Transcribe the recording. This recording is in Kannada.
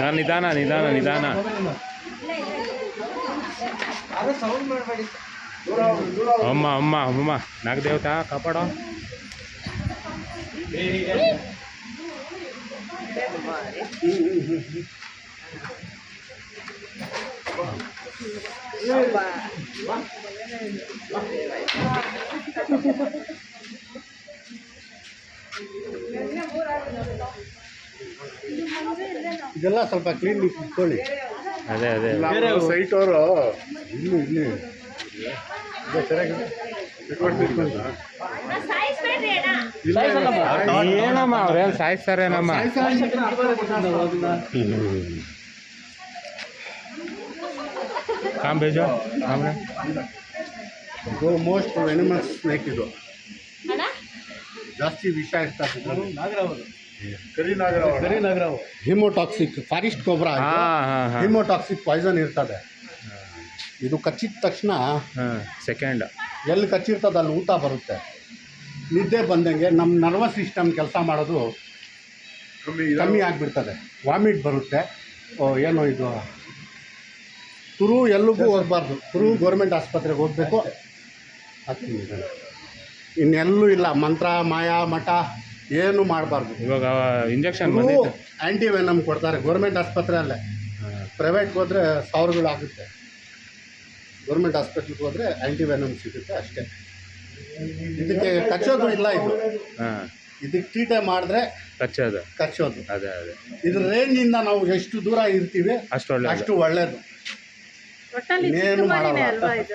ನಾನು ನಿಧಾನ ನಿಧಾನ ನಿಧಾನ. ಅಮ್ಮ ಅಮ್ಮ ಅಮ್ಮ ನಾಗದೇವತಾ ಕಾಪಾಡೋ. ಇದೆಲ್ಲ ಸ್ವಲ್ಪ ಕ್ಲೀನ್ ಇಟ್ಕೊಳ್ಳಿ. ಅದೇ ಅದೇ. ಬೇರೆ ಸೈಟ್ ಅವರು. ಇಲ್ಲಿ ಇಲ್ಲಿ. ಇಲ್ಲ. ಏನಮ್ಮ ಅವ್ರೇನು ಸಾಯಿಸ್ತಾರೇನಮ್ಮ? ಕಾಂಬೇಜು ಬೇಜೋ ಆಮೇಲೆ? ಇದು ಮೋಸ್ಟ್ ವೆನಮಸ್ ಸ್ನೇಕ್ ಇದು. ಜಾಸ್ತಿ ವಿಷ ಇರ್ತದೆ ಕರಿ ನಾಗರಾವ್ ಕರಿ ನಾಗರಾವ್. ಹಿಮೋಟಾಕ್ಸಿಕ್ ಫಾರೆಸ್ಟ್ ಗೊಬ್ಬರ ಹಾಂ ಹಾಂ ಹಾಂ. ಹಿಮೋಟಾಕ್ಸಿಕ್ ಪಾಯ್ಸನ್ ಇರ್ತದೆ. ಇದು ಕಚ್ಚಿದ ತಕ್ಷಣ ಸೆಕೆಂಡ್ ಎಲ್ಲಿ ಕಚ್ಚಿರ್ತದೆ ಅಲ್ಲಿ ಊಟ ಬರುತ್ತೆ. ನಿದ್ದೆ ಬಂದಂಗೆ ನಮ್ಮ ನರ್ವಸ್ ಸಿಸ್ಟಮ್ ಕೆಲಸ ಮಾಡೋದು ಕಮ್ಮಿ ಆಗಿಬಿಡ್ತದೆ. ವಾಮಿಟ್ ಬರುತ್ತೆ. ಏನು ಏನೋ ಇದು? ತುರು ಎಲ್ಲಿಗೂ ಹೋಗ್ಬಾರ್ದು. ತುರು ಗೌರ್ಮೆಂಟ್ ಆಸ್ಪತ್ರೆಗೆ ಹೋಗಬೇಕು. ಹತ್ತು ಇನ್ನೆಲ್ಲೂ ಇಲ್ಲ. ಮಂತ್ರ ಮಾಯ ಮಠ ಏನು ಮಾಡಬಾರ್ದು. ಇವಾಗ ಇಂಜೆಕ್ಷನ್ ಆ್ಯಂಟಿ ವೆನಮ್ ಕೊಡ್ತಾರೆ. ಗೌರ್ಮೆಂಟ್ ಆಸ್ಪತ್ರೆಯಲ್ಲೇ ಪ್ರೈವೇಟ್ಗೆ ಹೋದರೆ ಸಾವಿರಗಳು ಆಗುತ್ತೆ. ಗೌರ್ಮೆಂಟ್ ಹಾಸ್ಪಿಟ್ಲಿಗೆ ಹೋದರೆ ಆ್ಯಂಟಿ ವೆನಮ್ ಸಿಗುತ್ತೆ ಅಷ್ಟೇ. ಇದಕ್ಕೆ ಕಚ್ಚೋದು ಇಲ್ಲ ಇದು. ಹಾಂ. ಇದಕ್ಕೆ ಟೀಟೆ ಮಾಡಿದ್ರೆ ಕಚ್ಚೋದು. ಕಚ್ಚೋದು. ಅದೇ ಅದೇ. ಇದ್ರ ರೇಂಜಿಂದ ನಾವು ಎಷ್ಟು ದೂರ ಇರ್ತೀವಿ ಅಷ್ಟು ಒಳ್ಳೆ ಅಷ್ಟು ಒಳ್ಳೇದು. ಏನು ಮಾಡಲ್ಲ. ಅಲ್ವಾ ಇದು?